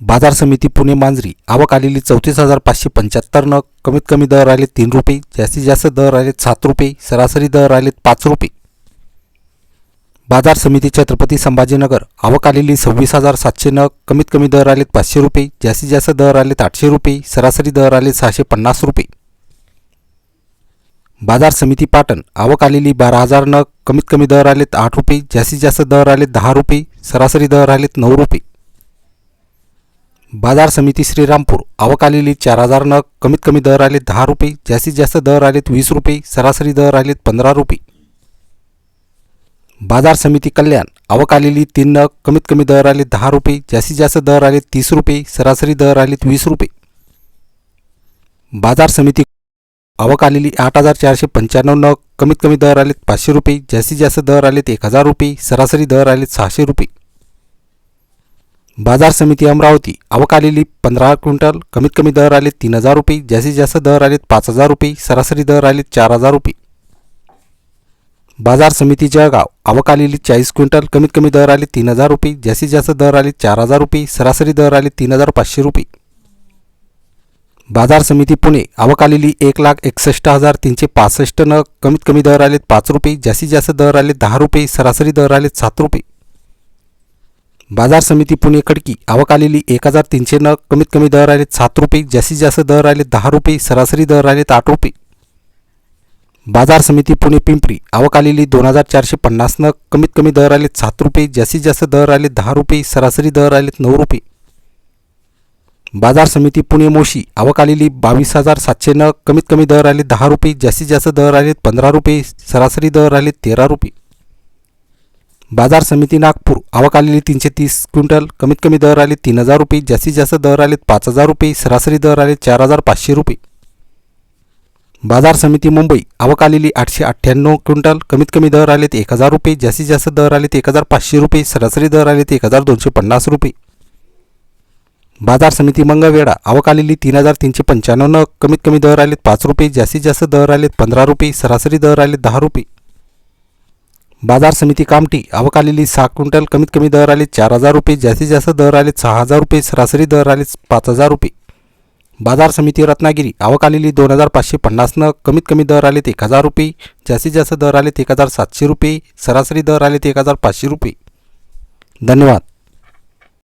बाजार समिती पुणे मांजरी. आवक आलेली चौतीस हजार पाचशे पंच्याहत्तर नग. कमीत कमी दर आले तीन रुपये. जास्तीत जास्त दर आले सात रुपये. सरासरी दर आले पाच रुपये. बाजार समिती छत्रपती संभाजीनगर. आवक आलेली सव्वीस हजार सातशे नग. कमीत कमी दर आलेत पाचशे रुपये. जास्तीत जास्त दर आलेत आठशे रुपये. सरासरी दर आले सहाशे पन्नास रुपये. बाजार समिती पाटण. आवक आलेली बारा हजार नग. कमीत कमी दर आलेत आठ रुपये. जास्तीत जास्त दर आलेत दहा रुपये. सरासरी दर आलेत नऊ रुपये. बाजार समिती श्रीरामपूर. आवक आलेली चार हजार नग कमीत कमी दर आले दहा रुपये जास्तीत जास्त दर आलेत वीस रुपये सरासरी दर आलेत पंधरा रुपये. बाजार समिती कल्याण. आवक आलेली तीन नग कमीत कमी दर आले दहा रुपये जास्तीत जास्त दर आले तीस रुपये सरासरी दर आलेत वीस रुपये. बाजार समिती आवक आलेली आठ हजार चारशे पंच्याण्णव नग कमीत कमी दर आलेत पाचशे रुपये जास्तीत जास्त दर आलेत एक हजार रुपये सरासरी दर आलेत सहाशे रुपये. बाजार समिती अमरावती. आवक आलेली पंधरा क्विंटल. कमीत कमी दर आले तीन हजार रुपये. जास्तीत जास्त दर आलेत पाच हजार रुपये. सरासरी दर आलेत चार हजार रुपये. बाजार समिती जळगाव. आवक आलेली चाळीस क्विंटल. कमीत कमी दर आले तीन हजार रुपये. जास्तीत जास्त दर आले चार हजार रुपये. सरासरी दर आले तीन हजार पाचशे रुपये. बाजार समिती पुणे. आवक आलेली एक लाख एकसष्ट हजार तीनशे पासष्ट न कमीत कमी दर आलेत पाच रुपये. जास्तीत जास्त दर आले दहा रुपये. सरासरी दर आलेत सात रुपये. बाजार समिती पुणे खडकी आवक आलेली एक हजार तीनशे न कमीत कमी दर आले सात रुपये जास्तीत जास्त दर आले दहा रुपये सरासरी दर आले आठ रुपये. बाजार समिती पुणे पिंपरी. आवक आलेली दोन हजार चारशे पन्नास न कमीत कमी दर आले सात रुपये जास्तीत जास्त दर आले दहा रुपये सरासरी दर आले नऊ रुपये. बाजार समिती पुणे मोशी. आवक आलेली बावीस हजार सातशे न कमीत कमी दर आले दहा रुपये जास्तीत जास्त दर आले पंधरा रुपये सरासरी दर आले तेरा रुपये. बाजार समिती नागपूर. आवक आलेली तीनशे तीस क्विंटल. कमीत कमी दर आले तीन हजार रुपये. जास्तीत जास्त दर आले पाच हजार रुपये. सरासरी दर आले चार हजार पाचशे रुपये. बाजार समिती मुंबई. आवक आलेली आठशे अठ्ठ्याण्णव क्विंटल. कमीत कमी दर आलेत एक हजार रुपये. जास्तीत जास्त दर आले ते एक हजार पाचशे रुपये. सरासरी दर आले ते एक हजार दोनशे पन्नास रुपये. बाजार समिती मंगळवेढा. आवक आलेली तीन हजार तीनशे पंच्याण्णव. कमीत कमी दर आलेत पाच रुपये. जास्तीत जास्त दर आलेत पंधरा रुपये. सरासरी दर आलेत दहा रुपये. बाजार समिती कामठी आवक आलेली सहा क्विंटल कमीत कमी दर आले चार हजार रुपये जास्तीत जास्त दर आले सहा हजार रुपये सरासरी दर आले पाच हजार रुपये. बाजार समिती रत्नागिरी आवक आलेली दोन हजार पाचशे पन्नासनं कमीत कमी दर आले एक हजार रुपये जास्तीत जास्त दर आले एक हजार सातशे रुपये सरासरी दर आले एक हजार पाचशे रुपये. धन्यवाद.